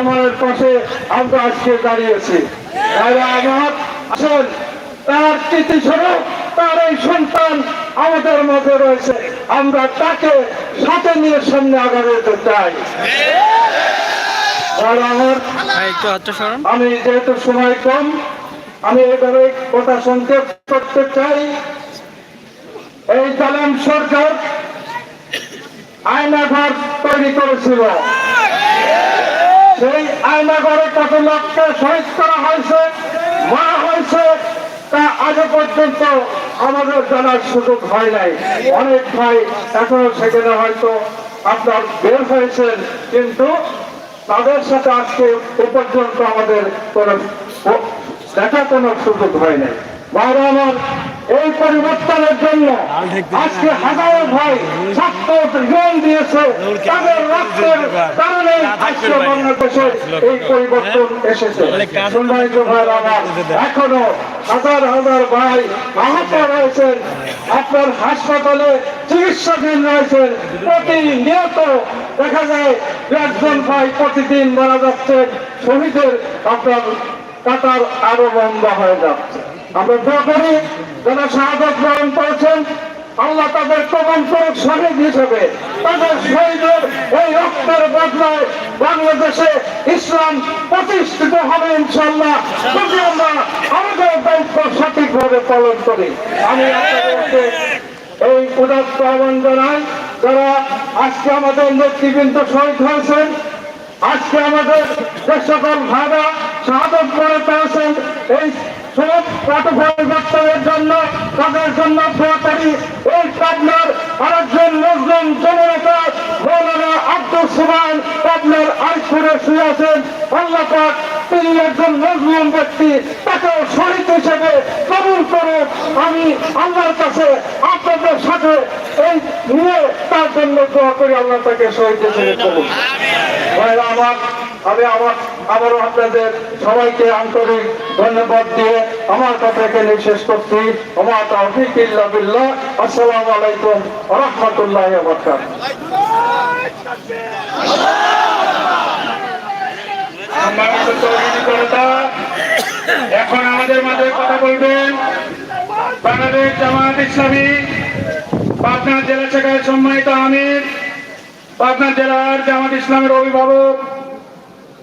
রহমানের পাশে আমরা আজকে দাঁড়িয়েছি আমার আসেন তার স্মৃতি স্বরূপ তার এই সন্তান আমাদের মধ্যে রয়েছে। আমরা তাকে সাথে নিয়ে সামনে আগামী যেতে চাই। সরান। আমি যেহেতু সময় কম আমি এবারে কথা সংক্ষেপ করতে চাই। এই জালেম সরকার আয়নাঘর তৈরি করেছিল। সেই আয়নাঘরে কত লোককে শহীদ করা হয়েছে, মারা হয়েছে, তা আজও পর্যন্ত আমাদের জানার সুযোগ হয় নাই। অনেক ভাই এখনও সেখানে হয়তো আপনার বের হয়েছেন, কিন্তু তাদের সাথে আজকে এ পর্যন্ত আমাদের কোনো দেখা কোনো সুযোগ হয় নাই। আমার এই পরিবর্তনের জন্য আজকে হাজারো ভাই ছাত্র জীবন দিয়েছে। তাদের রক্তের কারণে আজকে বাংলাদেশে এই পরিবর্তন এসেছে। সম্মানিত ভাই আমার এখনও হাজার হাজার ভাই আহত রয়েছেন। আপনার হাসপাতালে চিকিৎসাধীন রয়েছেন। প্রতিনিয়ত দেখা যায় একজন ভাই প্রতিদিন মারা যাচ্ছে শহীদের আপনার কাতার আরও লম্বা হয়ে যাচ্ছে। আমরা করি যারা তাদের হিসেবে তাদের এই রক্তের বাংলাদেশে ইসলাম প্রতিষ্ঠিত হবে ইনশাল্লাহ যদি আমরা আমাদের দায়িত্ব সঠিকভাবে পালন করি, আমি এই উদাত্ত আহ্বান জানাই, যারা আজকে আমাদের নেতৃবৃন্দ শহীদ হয়েছেন, আজকে আমাদের যে সকল ভাইরা শাহাদত করে পেয়েছেন এই সব জন্য এই পাবনার আরেকজন মুসলিম জননেতা মৌলানা আব্দুল সুবান পাবনার আইসপুরে শুয়ে আছেন। আল্লাহ পাক তিনি একজন মুসলিম ব্যক্তি তাকে শহীদ হিসেবে কবুল করুন আমি আল্লাহর কাছে আপনাদের সাথে এই নিয়ে তার জন্য দোয়া করি, আল্লাহ তাকে শহীদ হিসেবে কবুল আমার, আমি আমার আবারও আপনাদের সবাইকে আন্তরিক ধন্যবাদ দিয়ে আমার কথা এখানে শেষ করছি। আমার ইল্লা বিল্লাহ। আসসালামু আলাইকুম রাহমাতুল্লাহি এখন আমাদের মাঝে কথা বলবেন বাংলাদেশ জামাত ইসলামী পাবনা জেলা শাখার সম্মানিত আমির পাবনা জেলার জামাত ইসলামের অভিভাবক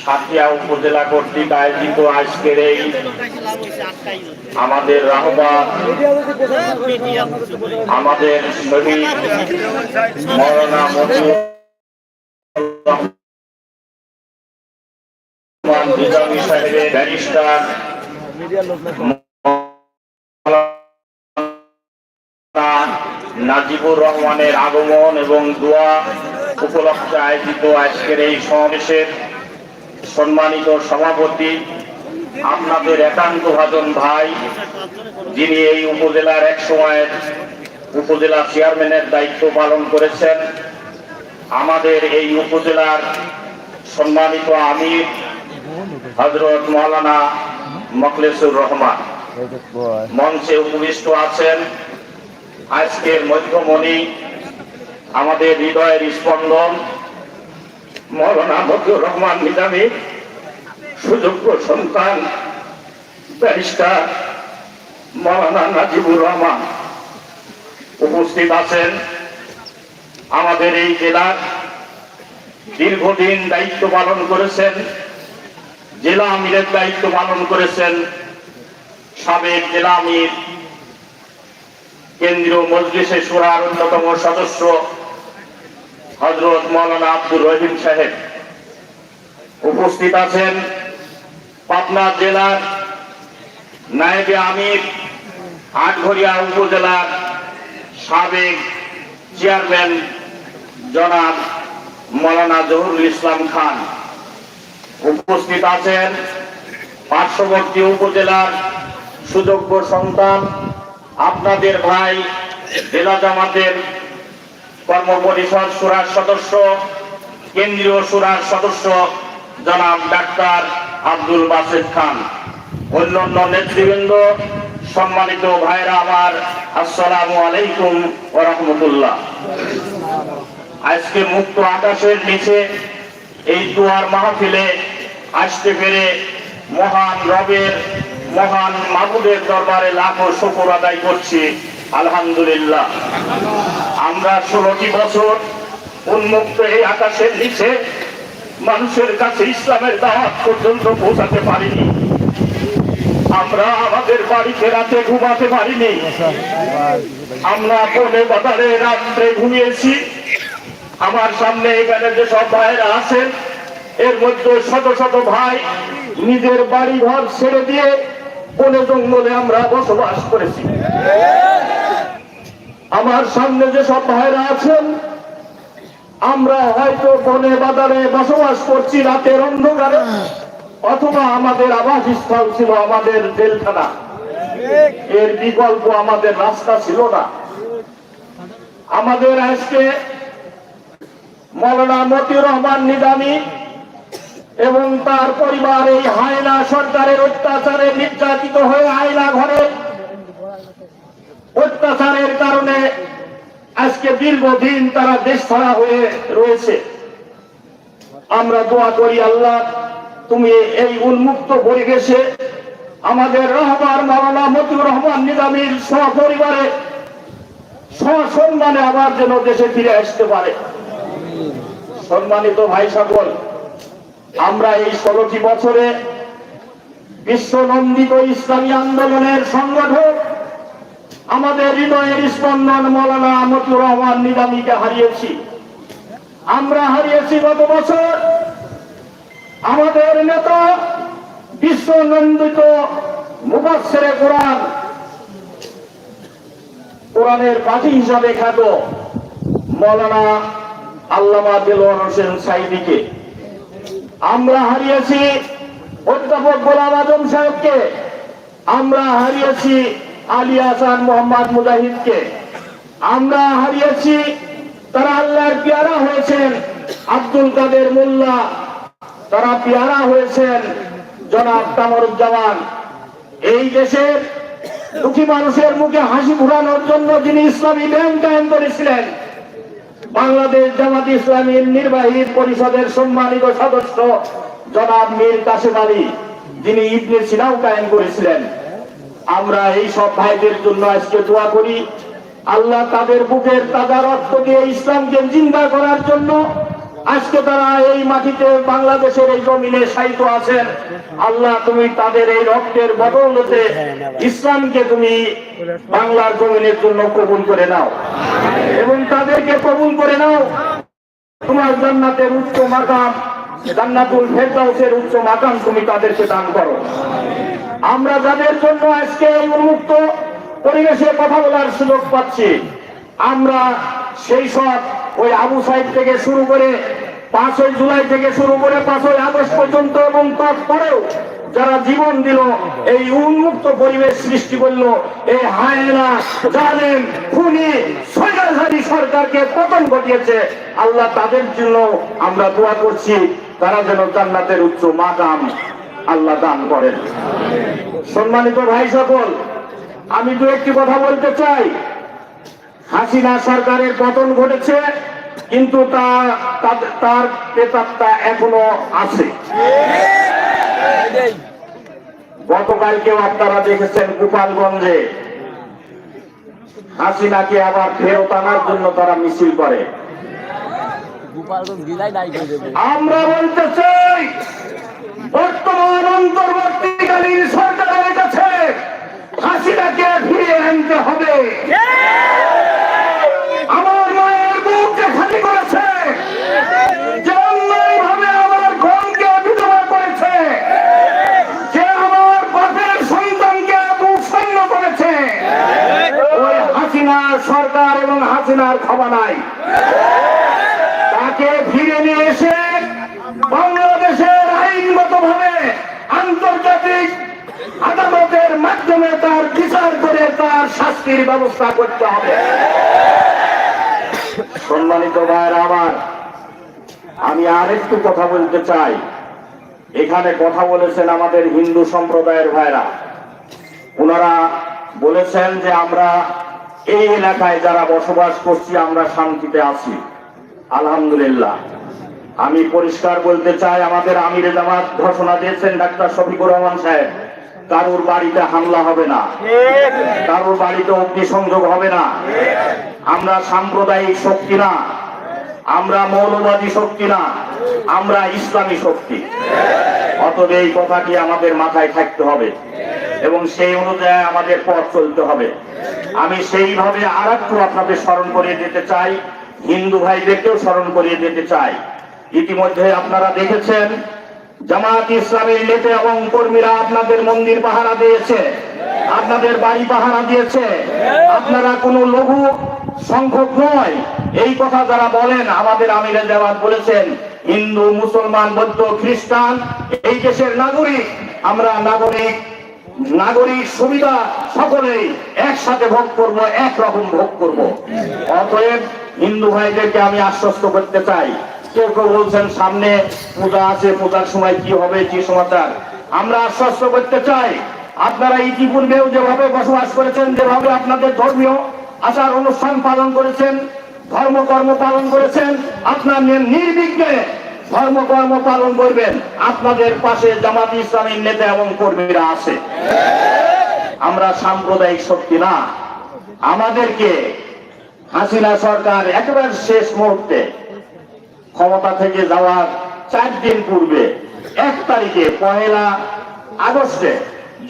সাথিয়া উপজেলা কর্তৃক আয়োজিত আজকের এই আমাদের রাহবার আমাদের সাহেবের ব্যারিস্টার নাজিবুর রহমানের আগমন এবং দোয়া উপলক্ষে আয়োজিত আজকের এই সমাবেশের সম্মানিত সভাপতি, আপনাদের একান্ত ভাজন ভাই, যিনি এই উপজেলার এক সময়ের উপজেলা চেয়ারম্যানের দায়িত্ব পালন করেছেন, আমাদের এই উপজেলার সম্মানিত আমির হজরত মৌলানা মখলেসুর রহমান। মঞ্চে উপবিষ্ট আছেন। আজকের মধ্যমণি, আমাদের হৃদয়ের স্পন্দন মৌলানা মজুর রহমান নিজামী, সুযোগ্য সন্তান, ব্যারিস্টার মৌলানা নাজিবুর রহমান। উপস্থিত আছেন আমাদের এই জেলার দীর্ঘদিন দায়িত্ব পালন করেছেন, জেলা আমিরের দায়িত্ব পালন করেছেন সাবেক জেলা আমির, কেন্দ্রীয় মজলিসে সুরার অন্যতম সদস্য হজরত মৌলানা আব্দুর রহিম সাহেব। উপস্থিত আছেন পাবনা জেলার নায়েবে আমির আটঘরিয়া উপজেলার সাবেক চেয়ারম্যান জনাব মৌলানা জহুরুল ইসলাম খান। উপস্থিত আছেন পার্শ্ববর্তী উপজেলার সুযোগ্য সন্তান, আপনাদের ভাই জেলা জামাতের কর্মপরিষদ সুরার সদস্য, কেন্দ্রীয় সুরার সদস্য জনাব ডাক্তার আব্দুল বাসেদ খান। অন্যান্য নেতৃবৃন্দ, সম্মানিত ভাইরা আমার, আসসালামু আলাইকুম ওয়া রাহমাতুল্লাহ। আজকে মুক্ত আকাশের নিচে এই দুয়ার মাহফিলে আসতে পেরে মহান রবের, মহান মাহবুদের দরবারে লাখো শুকর আদায় করছি। আলহামদুলিল্লাহ। আমরা ষোলোটি বছর উন্মুক্ত এই আকাশের নিচে মানুষের কাছে ইসলামের দাওয়াত পর্যন্ত পৌঁছাতে পারিনি। আমরা আমাদের বাড়িতে রাতে ঘুমাতে পারিনি। আমরা বনে বাজারে রাত্রে ঘুমিয়েছি। আমার সামনে এখানে যে সব ভাইরা আছেন, এর মধ্যে শত শত ভাই নিজের বাড়ি ঘর ছেড়ে দিয়ে বনে জঙ্গলে আমরা বসবাস করেছি। আমার সামনে যে সব ভাইরা আছেন, আমরা হয়তো বনে বাজারে বসবাস করছি, রাতের অন্ধকারে, অথবা আমাদের আবাসস্থল ছিল আমাদের জেলখানা। এর বিকল্প আমাদের রাস্তা ছিল না। আমাদের আজকে মৌলানা মতিউর রহমান নিজামী এবং তার পরিবার এই হায়না সরকারের অত্যাচারে নির্যাতিত হয়ে আয়না ঘরে অত্যাচারের কারণে আজকে দীর্ঘদিন তারা দেশ ছাড়া হয়ে রয়েছে। আমরা দোয়া করি, আল্লাহ, তুমি এই উন্মুক্ত পরিবেশে আমাদের রহমান মাওলানা মতিউর রহমান নিজামীর সপরিবারে সসম্মানে আবার যেন দেশে ফিরে আসতে পারে। সম্মানিত ভাই সকল আমরা এই ষোলোটি বছরে বিশ্ব নন্দিত ইসলামী আন্দোলনের সংগঠক, আমাদের হৃদয়ের স্পন্দন মৌলানা মতিউর রহমান নিজামীকে হারিয়েছি। আমরা হারিয়েছি গত বছর আমাদের নেতা বিশ্বনন্দিত মুবাসেরে কোরআন। কোরআনের পাখি হিসাবে খ্যাত মৌলানা আল্লামা দেলোয়ার হোসেন সাইদিকে। আমরা হারিয়েছি অধ্যাপক গোলাম আজম সাহেবকে। আমরা হারিয়েছি আলী হাসান মোহাম্মদ মুজাহিদকে। আমরা হারিয়েছি তারা আল্লাহর পেয়ারা হয়েছেন, আব্দুল কাদের মোল্লা। তারা পেয়ারা হয়েছেন, জনাব কামরুজ্জামান। এই দেশের দুঃখী মানুষের মুখে হাসি ঘুরানোর জন্য যিনি ইসলামী ব্যাংক কায়েম করেছিলেন বাংলাদেশ জামাত ইসলামীর নির্বাহী পরিষদের সম্মানিত সদস্য জনাব মীর কাসেম আলী, যিনি ইবনে সিনাও কায়েম করেছিলেন। আমরা এই সব ভাইদের জন্য আজকে দোয়া করি, আল্লাহ তাদের বুকের তাজা রক্ত দিয়ে ইসলামকে জিন্দা করার জন্য আজকে তারা এই মাটিতে বাংলাদেশের এই জমিনে সাহিত্য আছেন। আল্লাহ তুমি তাদের এই রক্তের বদলতে ইসলামকে তুমি বাংলার জমিনের জন্য কবুল করে নাও। এবং তাদেরকে কবুল করে নাও। তোমার জান্নাতের উচ্চ মাকাম, জান্নাতুল ফেরদাউসের উচ্চ মাকাম তুমি তাদেরকে দান করো। আমরা যাদের জন্য আজকে এই উন্মুক্ত পরিবেশে কথা বলার সুযোগ পাচ্ছি, আমরা সেই সব ওই আবু সাইদ থেকে শুরু করে পাঁচই জুলাই থেকে শুরু করে পাঁচই আগস্ট পর্যন্ত এবং তারপরেও যারা জীবন দিল, এই উন্মুক্ত পরিবেশ সৃষ্টি করল, এই হায়না জালেম, খুনি সরকারকে পতন ঘটিয়েছে, আল্লাহ তাদের জন্য আমরা দোয়া করছি, তারা যেন জান্নাতের উচ্চ মাকাম আল্লাহ দান করেন। সম্মানিত ভাই সকল, আমি দু একটি কথা বলতে চাই। হাসিনা সরকারের পতন ঘটেছে, কিন্তু তা তার- প্রেতাত্মা এখনও আছে। গতকালকেও আপনারা দেখেছেন গোপালগঞ্জে হাসিনাকে আবার ফেরত আনার জন্য তারা মিছিল করে। আমরা বলতে চাই বর্তমান অন্তর্বর্তীকালীন সরকারের কাছে হাসিনাকে ফিরিয়ে আনতে হবে। আমার মায়ের বুককে খালি করেছে। হাসিনা সরকার এবং হাসিনার ক্ষমা নাই। তাকে ফিরে নিয়ে এসে বাংলাদেশের আইনগত ভাবে আন্তর্জাতিক আদালতের মাধ্যমে তার শাস্তির ব্যবস্থা করতে হবে। সম্মানিত ভাইয়ের আমার, আমি আরেকটু কথা বলতে চাই। এখানে কথা বলেছেন আমাদের হিন্দু সম্প্রদায়ের ভাইরা। ওনারা বলেছেন যে আমরা এই এলাকায় যারা বসবাস করছি, আমরা শান্তিতে আছি। আলহামদুলিল্লাহ। আমি পরিষ্কার বলতে চাই, আমাদের আমির জামাত ঘোষণা দিয়েছেন, ডাক্তার শফিকুর রহমান সাহেব, কারোর বাড়িতে হামলা হবে না, কারোর বাড়িতে অগ্নিসংযোগ হবে না। আমরা সাম্প্রদায়িক শক্তি না, আমরা মৌলবাদী শক্তি না, আমরা ইসলামী শক্তি। অতএব এই কথাটি আমাদের মাথায় থাকতে হবে। এবং সেই অনুযায়ী আমাদের পথ চলতে হবে। আমি সেইভাবে আর একটু আপনাদের স্মরণ করিয়ে দিতে চাই। হিন্দু ভাইদেরকেও স্মরণ করিয়ে দিতে চাই। ইতিমধ্যে আপনারা দেখেছেন জামাত ইসলামের নেতা এবং কর্মীরা আপনাদের মন্দির পাহারা দিয়েছে, আপনাদের বাড়ি পাহারা দিয়েছে। আপনারা কোনো লঘু সংখ্যক নয়। এই কথা যারা বলেন, আমাদের আমিরে জামাত বলেছেন, হিন্দু, মুসলমান, বৌদ্ধ, খ্রিস্টান, এই দেশের নাগরিক, আমরা নাগরিক নাগরিক সুবিধা সকলেই একসাথে ভোগ করব, একরকম ভোগ করব। অতএব হিন্দু ভাইদেরকে আমি আশ্বস্ত করতে চাই। কেউ কেউ বলছেন, সামনে পূজা আছে, পূজার সময় কি হবে, কি সমাচার? আমরা আশ্বস্ত করতে চাই। আপনারা ইতিপূর্বেও যেভাবে বসবাস করেছেন, যেভাবে আপনাদের ধর্মীয় আচার অনুষ্ঠান পালন করেছেন, ধর্মকর্ম পালন করেছেন, আপনার নির্বিঘ্নে ধর্মকর্ম পালন করবেন। আপনাদের পাশে জামাত ইসলামীর নেতা এবং কর্মীরা আছে। আমরা সাম্প্রদায়িক শক্তি না। আমাদেরকে হাসিনা সরকার একেবারে শেষ মুহূর্তে ক্ষমতা থেকে যাওয়ার চার দিন পূর্বে, এক তারিখে পহেলা আগস্টে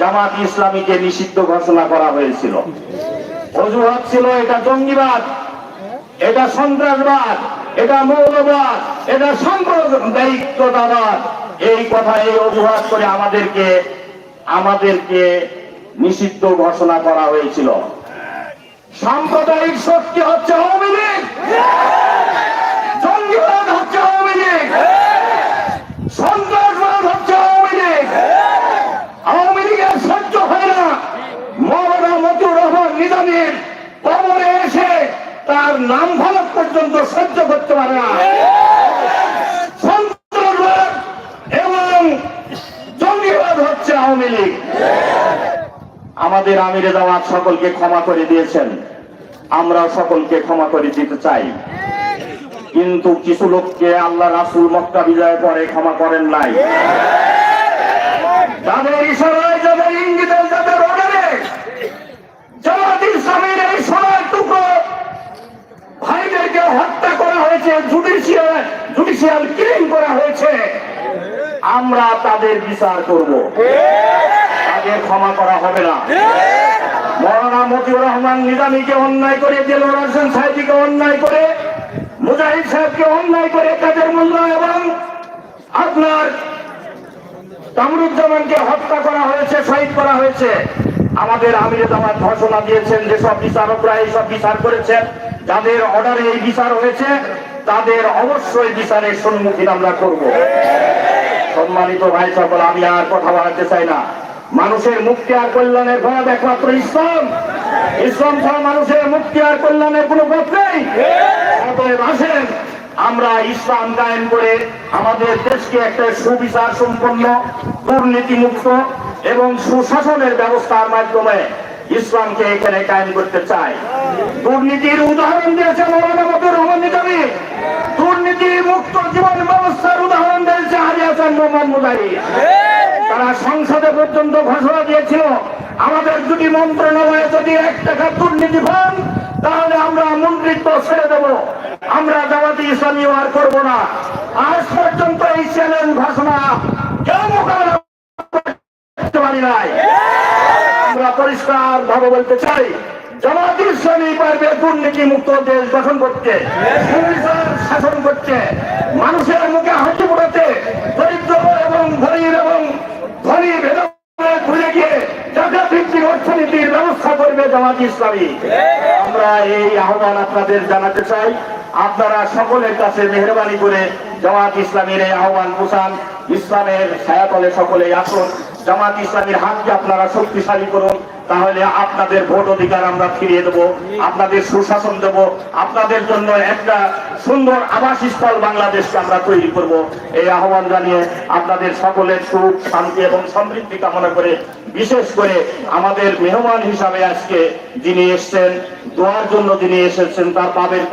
জামাত ইসলামীকে নিষিদ্ধ ঘোষণা করা হয়েছিল। অজুহাত ছিল, এটা জঙ্গিবাদ, এটা সন্ত্রাসবাদ। এটা মৌলবাদ, এটা সাম্প্রদায়িকতাবাদ। এই কথা, এই অজুহাত করে আমাদেরকে আমাদেরকে নিষিদ্ধ ঘোষণা করা হয়েছিল। সাম্প্রদায়িক শক্তি হচ্ছে আওয়ামী লীগ। জঙ্গিবাদ হচ্ছে আওয়ামী লীগ সন্ত্রাসবাদ হচ্ছে আওয়ামী লীগ আওয়ামী লীগের সহ্য হয় না মৌলানা মতিউর রহমান নিজামীর কবরে এসে তার নাম ফলক পর্যন্ত সহ্য করতে পারে না সন্ত্রাসবাদ এবং জঙ্গিবাদ হচ্ছে আওয়ামী লীগ আমাদের আমিরে জামাত সকলকে ক্ষমা করে দিয়েছেন। আমরা সকলকে ক্ষমা করে দিতে চাই। কিন্তু কিছু লোককে আল্লাহ রাসুল মক্কা বিজয় পরে ক্ষমা করেন নাই। হত্যা করা হয়েছে জুডিশিয়াল করা হয়েছে, আমরা তাদের বিচার করব। তাদের ক্ষমা করা হবে না। মৌলানা মতিউর রহমান নিজামীকে অন্যায় করে দেলোয়ার হোসেন সাহেবকে অন্যায় করে, মুজাহিদ সাহেবকে অন্যায় করে কাদের মোল্লা এবং আপনার কামরুজ্জামানকে হত্যা করা হয়েছে, শহীদ করা হয়েছে। আমাদের আমিরে জামাত ঘোষণা দিয়েছেন যে সব বিচারকরা এই সব বিচার করেছেন। যাদের অর্ডারে এই বিচার হয়েছে, তাদের অবশ্যই বিচারের সম্মুখীন আমরা করব। সম্মানিত ভাই সকল, আমি আর কথা বাড়াতে চাই না। মানুষের মুক্তি আর কল্যাণের পথ একমাত্র ইসলাম। ইসলাম ছাড়া মানুষের মুক্তি আর কল্যাণের কোনো পথ নেই। অতএব আসেন, আমরা ইসলাম কায়েম করে আমাদের দেশকে একটা সুবিচার সম্পন্ন দুর্নীতি মুক্ত এবং সুশাসনের ব্যবস্থার মাধ্যমে ইসলামকে এখানে কায়েম করতে চাই। দুর্নীতির উদাহরণ দিয়েছে মৌলানা মতুর রহমান নিজামী। দুর্নীতি মুক্ত জীবন ব্যবস্থার উদাহরণ দিয়েছে হারিয়াছেন মোহাম্মদ মুজাহিদ তারা সংসদে পর্যন্ত ঘোষণা দিয়েছিল, আমাদের দুটি মন্ত্রণালয়ে যদি এক টাকা দুর্নীতি পান তাহলে আমরা মন্ত্রিত্ব ছেড়ে দেব। আমরা জামাতি ইসলামী আর করব না। আজ পর্যন্ত এই চ্যালেঞ্জ ঘোষণা কেউ মোকাবেলা নাই। আমরা পরিষ্কার ভাবে বলতে চাই, জামাত ইসলামী পারবে দুর্নীতি মুক্ত দেশ গঠন করতে শাসন করতে, মানুষের মুখে হাসি ফোটাতে দরিদ্র এবং ধনীর এবং ধনী ভেদভাবে ভুলে গিয়ে জাতীয় অর্থনীতির ব্যবস্থা করবে জামাত ইসলামী। আমরা এই আহ্বান আপনাদের জানাতে চাই। আপনারা সকলের কাছে মেহরবানি করে জামাত ইসলামের এই আহ্বান পোষান ইসলামের ছায়াতলে সকলে আসুন। জামাত ইসলামের হাতকে আপনারা শক্তিশালী করুন, তাহলে আপনাদের ভোট অধিকার আমরা ফিরিয়ে দেব, আপনাদের সুশাসন দেব, আপনাদের জন্য একটা সুন্দর আবাসস্থল বাংলাদেশকে আমরা তৈরি করব। এই আহ্বান জানিয়ে আপনাদের সকলের সুখ, শান্তি এবং সমৃদ্ধি কামনা করে, বিশেষ করে আমাদের মেহমান হিসাবে আজকে যিনি এসছেন, দোয়ার জন্য যিনি এসেছেন, তার বাবের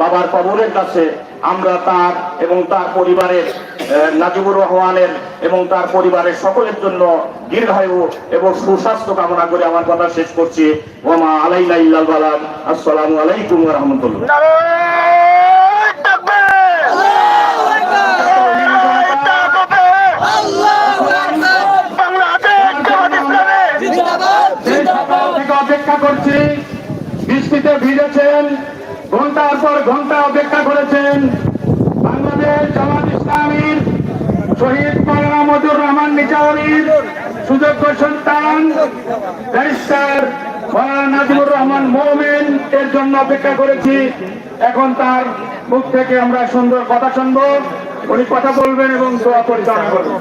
বাবার কবরের কাছে আমরা তার এবং তার পরিবারের নাজিবুর রহমানের এবং তার পরিবারের সকলের জন্য দীর্ঘায়ু এবং সুস্বাস্থ্য কামনা করে আমার কথা শেষ করছি। ওমা আলাইনা ইল্লাল বালাদ আসসালামু আলাইকুম ওয়া রাহমাতুল্লাহ। অপেক্ষা করছি বৃষ্টিতে ভিজেছেন ঘণ্টার পর ঘণ্টা অপেক্ষা করেছেন বাংলাদেশ জামাত ইসলামীর শহীদ মজুর রহমান নিজামীর সুযোগ্য সন্তান, ব্যারিস্টার নাজিবুর রহমান মোমেন এর জন্য অপেক্ষা করেছি। এখন তার মুখ থেকে আমরা সুন্দর কথা শুনব, উনি কথা বলবেন এবং দোয়া পরিচালনা করবেন।